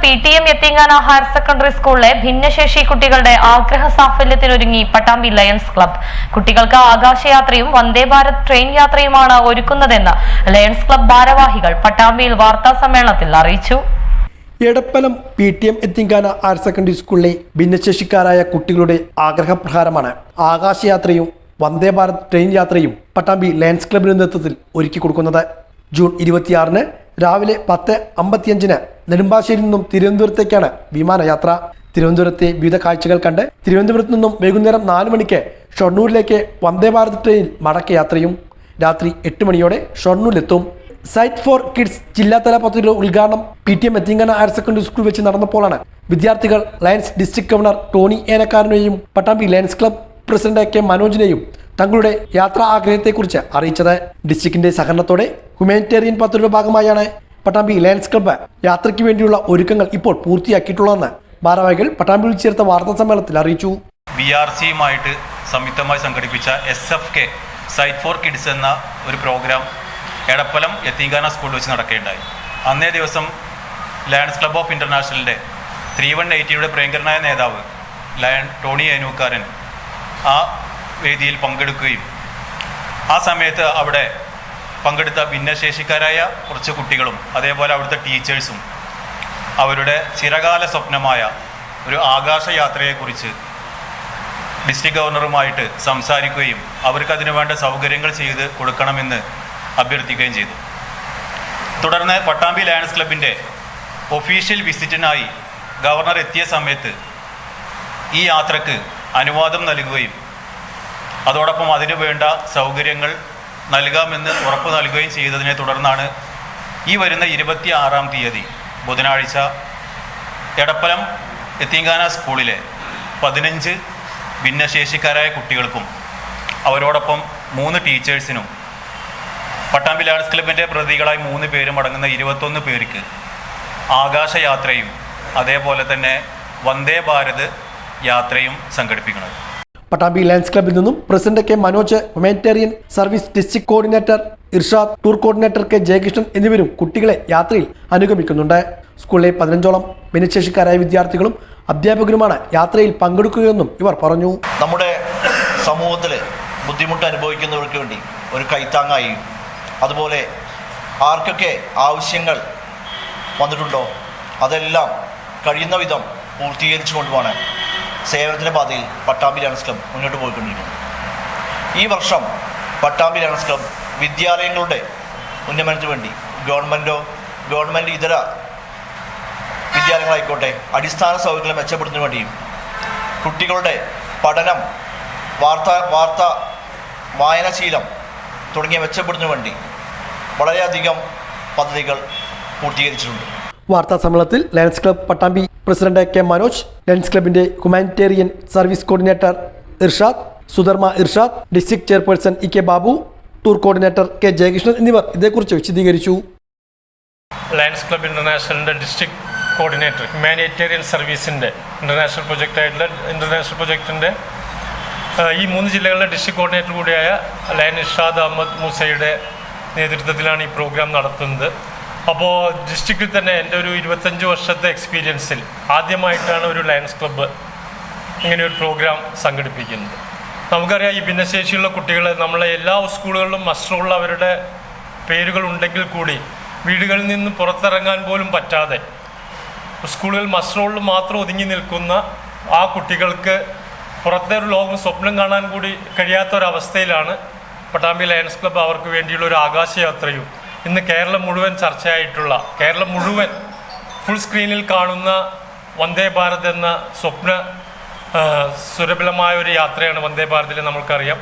P T M എത്തിങ്ങാന higher secondary സ്കൂളിലെ ഭിന്നശേഷി കുട്ടികളുടെ ആഗ്രഹ സാഫല്യത്തിനൊരുങ്ങി പട്ടാമ്പി ലയൺസ് ക്ലബ് കുട്ടികൾക്ക് ആകാശയാത്രയും വന്ദേ ഭാരത് ട്രെയിൻ യാത്രയുമാണ് ഒരുക്കുന്നതെന്ന് ലയൺസ് ക്ലബ് ഭാരവാഹികൾ പട്ടാമ്പിയിൽ വാർത്താ സമ്മേളനത്തിൽ അറിയിച്ചു. എടപ്പലം പി ടി എം എത്തിങ്കാന ഹയർ സെക്കൻഡറി സ്കൂളിലെ ഭിന്നശേഷിക്കാരായ കുട്ടികളുടെ ആഗ്രഹപ്രകാരമാണ് ആകാശയാത്രയും വന്ദേ ഭാരത് ട്രെയിൻ യാത്രയും പട്ടാമ്പി ലയൺസ് ക്ലബിന്റെ നേതൃത്വത്തിൽ ഒരുക്കി കൊടുക്കുന്നത് ജൂൺ ഇരുപത്തിയാറിന് രാവിലെ പത്ത് അമ്പത്തിയഞ്ചിന് നെടുമ്പാശ്ശേരിയിൽ നിന്നും തിരുവനന്തപുരത്തേക്കാണ് വിമാനയാത്ര. തിരുവനന്തപുരത്തെ വിവിധ കാഴ്ചകൾ കണ്ട് തിരുവനന്തപുരത്ത് നിന്നും വൈകുന്നേരം നാല് മണിക്ക് ഷൊർണൂരിലേക്ക് വന്ദേ ഭാരത് ട്രെയിനിൽ മടക്കയാത്രയും രാത്രി എട്ട് മണിയോടെ ഷൊർണൂരിലെത്തും. സൈറ്റ് ഫോർ കിഡ്സ് ജില്ലാതല പദ്ധതിയുടെ ഉദ്ഘാടനം പി ടി എം എത്തിങ്കന ഹയർ സെക്കൻഡറി സ്കൂൾ വെച്ച് നടന്നപ്പോഴാണ്. വിദ്യാർത്ഥികൾ lions district governor Tony ഏനക്കാരനെയും Pattambi lions club president K മനോജിനെയും തങ്ങളുടെ യാത്രാ ആഗ്രഹത്തെക്കുറിച്ച് അറിയിച്ചത്. ഡിസ്ട്രിക്റ്റിന്റെ സഹകരണത്തോടെ ഹ്യൂമാനിറ്റേറിയൻ പദ്ധതിയുടെ ഭാഗമായാണ് പട്ടാമ്പി ലയൻസ് ക്ലബ്ബ് യാത്രയ്ക്ക് വേണ്ടിയുള്ള ഒരുക്കങ്ങൾ ഇപ്പോൾ പൂർത്തിയാക്കിയിട്ടുള്ളതെന്ന് ഭാരവാഹികൾ പട്ടാമ്പിയിൽ ചേർത്ത വാർത്താ സമ്മേളനത്തിൽ അറിയിച്ചു. ബി ആർ സിയുമായിട്ട് സംയുക്തമായി സംഘടിപ്പിച്ച S F K sight for kids എന്ന ഒരു പ്രോഗ്രാം എടപ്പലം യത്തീങ്കാന സ്കൂളിൽ വെച്ച് നടക്കുകയുണ്ടായി. അന്നേ ദിവസം ലയൺസ് ക്ലബ് ഓഫ് ഇന്റർനാഷണലിന്റെ ത്രീ വൺ എയ്റ്റിയുടെ പ്രിയങ്കരനായ നേതാവ് ലയൺ ടോണി ഏനൂക്കാരൻ ആ വേദിയിൽ പങ്കെടുക്കുകയും ആ സമയത്ത് അവിടെ പങ്കെടുത്ത ഭിന്നശേഷിക്കാരായ കുറച്ച് കുട്ടികളും അതേപോലെ അവിടുത്തെ ടീച്ചേഴ്സും അവരുടെ ചിരകാല സ്വപ്നമായ ഒരു ആകാശയാത്രയെക്കുറിച്ച് ഡിസ്ട്രിക്ട് ഗവർണറുമായിട്ട് സംസാരിക്കുകയും അവർക്ക് അതിനു വേണ്ട സൗകര്യങ്ങൾ ചെയ്ത് കൊടുക്കണമെന്ന് അഭ്യർത്ഥിക്കുകയും ചെയ്തു. തുടർന്ന് പട്ടാമ്പി ലയൺസ് ക്ലബിന്റെ ഒഫീഷ്യൽ വിസിറ്റിനായി ഗവർണർ എത്തിയ സമയത്ത് ഈ യാത്രയ്ക്ക് അനുവാദം നൽകുകയും അതോടൊപ്പം അതിനു വേണ്ട സൗകര്യങ്ങൾ നൽകാമെന്ന് ഉറപ്പ് നൽകുകയും ചെയ്തതിനെ തുടർന്നാണ് ഈ വരുന്ന ഇരുപത്തി ആറാം തീയതി ബുധനാഴ്ച എടപ്പലം എത്തിങ്കാന സ്കൂളിലെ പതിനഞ്ച് ഭിന്നശേഷിക്കാരായ കുട്ടികൾക്കും അവരോടൊപ്പം മൂന്ന് ടീച്ചേഴ്സിനും പട്ടാമ്പി ലാഡ്സ് ക്ലബിന്റെ പ്രതികളായി മൂന്ന് പേരും അടങ്ങുന്ന ഇരുപത്തൊന്ന് പേർക്ക് ആകാശയാത്രയും അതേപോലെ തന്നെ വന്ദേ ഭാരത് യാത്രയും സംഘടിപ്പിക്കുന്നത്. പട്ടാമ്പി ലയൺസ് ക്ലബിൽ നിന്നും president K Manoj humanitarian service district coordinator Irshad tour coordinator K Jayakrishnan എന്നിവരും കുട്ടികളെ യാത്രയിൽ അനുഗമിക്കുന്നുണ്ട്. സ്കൂളിലെ പതിനഞ്ചോളം ഭിന്നശേഷിക്കാരായ വിദ്യാർത്ഥികളും അധ്യാപകരുമാണ് യാത്രയിൽ പങ്കെടുക്കുകയെന്നും ഇവർ പറഞ്ഞു. നമ്മുടെ സമൂഹത്തിൽ ബുദ്ധിമുട്ട് അനുഭവിക്കുന്നവർക്ക് വേണ്ടി ഒരു കൈത്താങ്ങായി. അതുപോലെ ആർക്കൊക്കെ ആവശ്യങ്ങൾ വന്നിട്ടുണ്ടോ? അതെല്ലാം കഴിയുന്ന വിധം പൂർത്തീകരിച്ചു കൊണ്ടുമാണ് സേവനത്തിന്റെ പാതയിൽ പട്ടാമ്പി ലയൺസ് ക്ലബ് മുന്നോട്ട് പോയിക്കൊണ്ടിരിക്കുന്നു. ഈ വർഷം പട്ടാമ്പി ലയൺസ് ക്ലബ് വിദ്യാലയങ്ങളുടെ ഉന്നമനത്തിന് വേണ്ടി ഗവൺമെന്റോ ഗവൺമെന്റ് ഇതര വിദ്യാലയങ്ങളായിക്കോട്ടെ അടിസ്ഥാന സൗകര്യങ്ങൾ മെച്ചപ്പെടുത്തുന്നതിന് വേണ്ടിയും കുട്ടികളുടെ പഠനം വാർത്ത വാർത്ത വായനാശീലം തുടങ്ങിയ മെച്ചപ്പെടുന്നതിന് വേണ്ടി വളരെയധികം പദ്ധതികൾ പൂർത്തീകരിച്ചിട്ടുണ്ട്. വാർത്താ സമ്മേളനത്തിൽ lions club Pattambi president K Manoj lions ക്ലബിന്റെ humanitarian service coordinator Irshad Sudharma Irshad district chairperson E K Babu tour coordinator K Jayakrishnan എന്നിവർ ഇതേക്കുറിച്ച് വിശദീകരിച്ചു. Lions club ഇന്റർനാഷണലിന്റെ district coordinator humanitarian international international പ്രൊജക്റ്റായിട്ടുള്ള international പ്രൊജക്റ്റിന്റെ ഈ മൂന്ന് ജില്ലകളിലെ ഡിസ്ട്രിക്ട് കോർഡിനേറ്റർ കൂടിയായ ലയൻ ഇർഷാദ് അഹമ്മദ് മൂസയുടെ നേതൃത്വത്തിലാണ് ഈ പ്രോഗ്രാം നടത്തുന്നത്. അപ്പോൾ ഡിസ്ട്രിക്റ്റിൽ തന്നെ എന്റെ ഒരു ഇരുപത്തഞ്ച് വർഷത്തെ എക്സ്പീരിയൻസിൽ ആദ്യമായിട്ടാണ് ഒരു ലയൺസ് ക്ലബ്ബ് ഇങ്ങനെ ഒരു പ്രോഗ്രാം സംഘടിപ്പിക്കുന്നത്. നമുക്കറിയാം ഈ ഭിന്നശേഷിയുള്ള കുട്ടികളെ നമ്മളെ എല്ലാ സ്കൂളുകളിലും മസ്റ്ററുള്ള അവരുടെ പേരുകൾ ഉണ്ടെങ്കിൽ കൂടി വീടുകളിൽ നിന്ന് പുറത്തിറങ്ങാൻ പോലും പറ്റാതെ സ്കൂളുകളിൽ മസ്റ്ററുകളിൽ മാത്രം ഒതുങ്ങി നിൽക്കുന്ന ആ കുട്ടികൾക്ക് പുറത്തെ ഒരു ലോകം സ്വപ്നം കാണാൻ കൂടി കഴിയാത്ത ഒരവസ്ഥയിലാണ് പട്ടാമ്പി ലയൺസ് ക്ലബ്ബ് അവർക്ക് വേണ്ടിയുള്ള ഒരു ആകാശയാത്രയും ഇന്ന് കേരളം മുഴുവൻ ചർച്ചയായിട്ടുള്ള കേരളം മുഴുവൻ ഫുൾ സ്ക്രീനിൽ കാണുന്ന വന്ദേ ഭാരത് എന്ന സ്വപ്ന സുരഭിലമായ ഒരു യാത്രയാണ് വന്ദേ ഭാരതിൽ നമുക്കറിയാം